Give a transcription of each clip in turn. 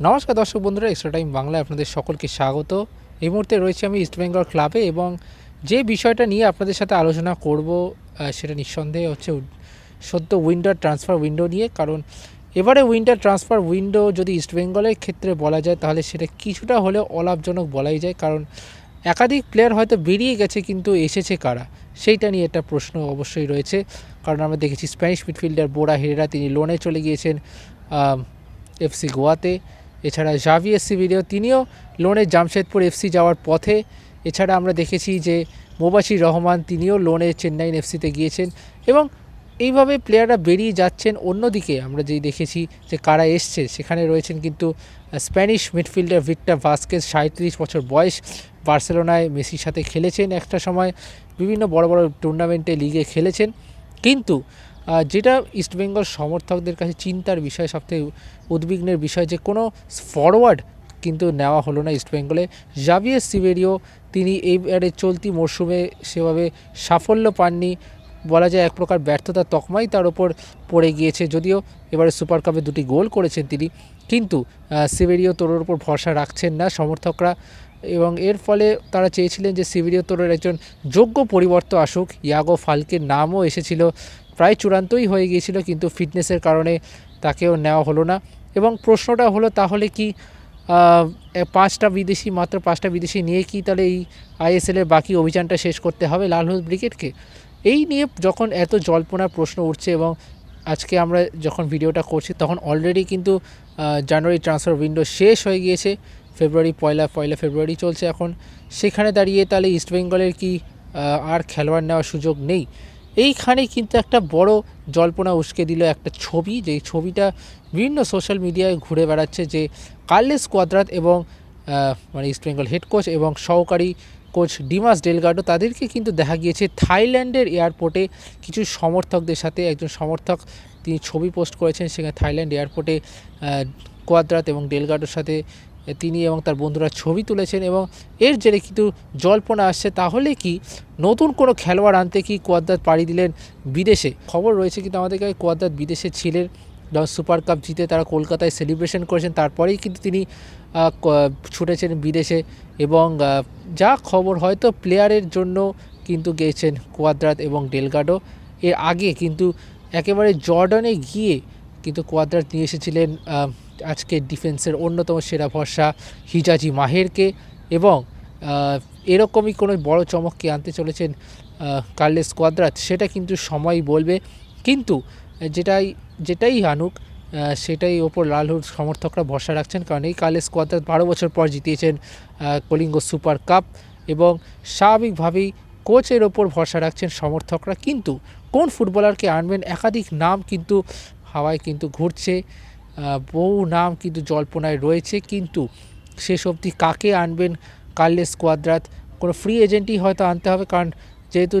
নমস্কার দর্শক বন্ধুরা এক্সট্রা টাইম বাংলায় আপনাদের সকলকে স্বাগত। এই মুহূর্তে রয়েছে আমি ইস্টবেঙ্গল ক্লাবে এবং যে বিষয়টা নিয়ে আপনাদের সাথে আলোচনা করব সেটা নিঃসন্দেহে হচ্ছে সদ্য উইন্ডার ট্রান্সফার উইন্ডো নিয়ে। কারণ এবারে উইন্টার ট্রান্সফার উইন্ডো যদি ইস্টবেঙ্গলের ক্ষেত্রে বলা যায়, তাহলে সেটা কিছুটা হলেও অলাভজনক বলাই যায়। কারণ একাধিক প্লেয়ার হয়তো বেরিয়ে গেছে, কিন্তু এসেছে কারা? সেইটা নিয়ে একটা প্রশ্ন অবশ্যই রয়েছে। কারণ আমরা দেখেছি স্প্যানিশ মিডফিল্ডার বোরা হেরেরা তিনি লোনে চলে গিয়েছেন এফসি গোয়াতে এছাড়া জাভি এসসি ভিডিও তিনিও লোনে জামশেদপুর এফসি যাওয়ার পথে। এছাড়া আমরা দেখেছি যে মোবাশির রহমান তিনিও লোনে চেন্নাইন এফসিতে গিয়েছেন এবং এইভাবে প্লেয়াররা বেরিয়ে যাচ্ছেন অন্যদিকে। আমরা যেই দেখেছি যে কারা এসছে, সেখানে রয়েছেন কিন্তু স্প্যানিশ মিডফিল্ডার ভিক্টর ভাস্কেস সাঁত্রিশ বছর বয়স। বার্সেলোনায় মেসির সাথে খেলেছেন একটা সময়। বিভিন্ন বড় বড় টুর্নামেন্টে লিগে খেলেছেন। কিন্তু যেটা ইস্টবেঙ্গল সমর্থকদের কাছে চিন্তার বিষয় সবথেকে উদ্বিগ্নের বিষয় যে কোনো ফরওয়ার্ড কিন্তু নেওয়া হলো না ইস্টবেঙ্গলে জাভিয়ার সিভেরিও তিনি এইবারে চলতি মরশুমে সেভাবে সাফল্য পাননি। বলা যায় এক প্রকার ব্যর্থতার তকমাই তার ওপর পড়ে গিয়েছে। যদিও এবারে সুপার কাপে দুটি গোল করেছেন তিনি কিন্তু আহ, সিভেরিও তোরের ওপর ভরসা রাখছেন না সমর্থকরা। এবং এর ফলে তারা চেয়েছিলেন যে সিভেরিও তোরের একজন যোগ্য পরিবর্তন আসুক। ইয়াগো ফালকের নামও এসেছিল। প্রায় চূড়ান্তই হয়ে গিয়েছিল, কিন্তু ফিটনেসের কারণে তাকেও নেওয়া হলো না। এবং প্রশ্নটা হলো, তাহলে কি পাঁচটা বিদেশি, মাত্র পাঁচটা বিদেশি নিয়ে কি তাহলে এই আইএসএলের বাকি অভিযানটা শেষ করতে হবে লাল হলুদ ব্রিগেডকে? এই নিয়ে যখন এত জল্পনার প্রশ্ন উঠছে এবং আজকে আমরা যখন ভিডিওটা করছি, তখন অলরেডি কিন্তু জানুয়ারি ট্রান্সফার উইন্ডো শেষ হয়ে গিয়েছে। ফেব্রুয়ারি পয়লা পয়লা ফেব্রুয়ারি চলছে এখন। সেখানে দাঁড়িয়ে তাহলে ইস্টবেঙ্গলের কি আর খেলোয়াড় নেওয়ার সুযোগ নেই? এইখানে কিন্তু একটা বড় জল্পনা উস্কে দিল একটা ছবি যেই ছবিটা বিভিন্ন সোশ্যাল মিডিয়ায় ঘুরে বেড়াচ্ছে যে কার্লেস কোয়াদ্রাত এবং মানে ইস্টবেঙ্গল হেড কোচ এবং সহকারী কোচ ডিমাস ডেলগার্ডো তাদেরকে কিন্তু দেখা গিয়েছে থাইল্যান্ডের এয়ারপোর্টে কিছু সমর্থকদের সাথে একজন সমর্থক তিনি ছবি পোস্ট করেছেন সেখানে থাইল্যান্ড এয়ারপোর্টে কোয়াদ্রাত এবং ডেলগার্ডোর সাথে তিনি এবং তার বন্ধুরা ছবি তুলেছেন এবং এর জেরে কিন্তু জল্পনা আসছে, তাহলে কি নতুন কোনো খেলোয়াড় আনতে কি কোয়াদ্রাত পাড়ি দিলেন বিদেশে? খবর রয়েছে কিন্তু আমাদের কাছে কোয়াদ্রাত বিদেশে ছিলেন, যখন সুপার কাপ জিতে তারা কলকাতায় সেলিব্রেশন করেছেন, তারপরেই কিন্তু তিনি ছুটেছেন বিদেশে এবং যা খবর হয়তো প্লেয়ারের জন্য কিন্তু গিয়েছেন কোয়াদ্রাত এবং ডেলগাডো। এর আগে কিন্তু একেবারে জর্ডনে গিয়ে কিন্তু কোয়াদ্রাত নিয়ে এসেছিলেন আজকে ডিফেন্সের অন্যতম সেরা ভরসা হিজাজি মাহেরকে এবং এরকমই কোনো বড় চমককে আনতে চলেছেন কার্লেস কোয়াদ্রাত? সেটা কিন্তু সময় বলবে। কিন্তু, যেটাই যেটাই আনুক সেটাই ওপর লালহুর সমর্থকরা ভরসা রাখছেন। কারণ এই কার্লেস কোয়াদ্রাত বারো বছর পর জিতিয়েছেন কলিঙ্গ সুপার কাপ এবং স্বাভাবিকভাবেই কোচের ওপর ভরসা রাখছেন সমর্থকরা। কিন্তু কোন ফুটবলারকে আনবেন, একাধিক নাম কিন্তু হাওয়ায় কিন্তু ঘুরছে। বহু নাম কিন্তু জল্পনায় রয়েছে, কিন্তু শেষ অবধি কাকে আনবেন কার্লেস কোয়াদ্রাত? কোনো ফ্রি এজেন্টই হয়তো আনতে হবে, কারণ যেহেতু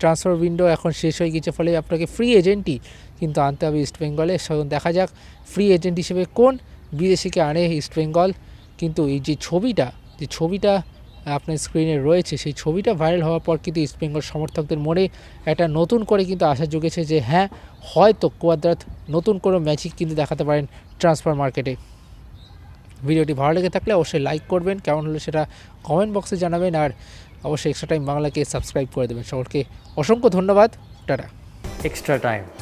ট্রান্সফার উইন্ডো এখন শেষ হয়ে গেছে ফলে আপনাকে ফ্রি এজেন্টই কিন্তু আনতে হবে ইস্টবেঙ্গলে দেখা যাক ফ্রি এজেন্ট হিসেবে কোন বিদেশিকে আনে ইস্টবেঙ্গল কিন্তু এই যে ছবিটা যে ছবিটা আপনার স্ক্রিনে রয়েছে, সেই ছবিটা ভাইরাল হওয়ার পর কিন্তু ইস্টবেঙ্গল সমর্থকদের মনে একটা নতুন করে কিন্তু আশা জুগেছে যে হ্যাঁ হয়তো কোয়াদ্রাত নতুন কোনো ম্যাজিক কিন্তু দেখাতে পারেন ট্রান্সফার মার্কেটে ভিডিওটি ভালো লেগে থাকলে অবশ্যই লাইক করবেন, কেমন হলো সেটা কমেন্ট বক্সে জানাবেন আর অবশ্যই এক্সট্রা টাইম বাংলাকে সাবস্ক্রাইব করে দেবেন। সকলকে অসংখ্য ধন্যবাদ, টাটা। Extra time.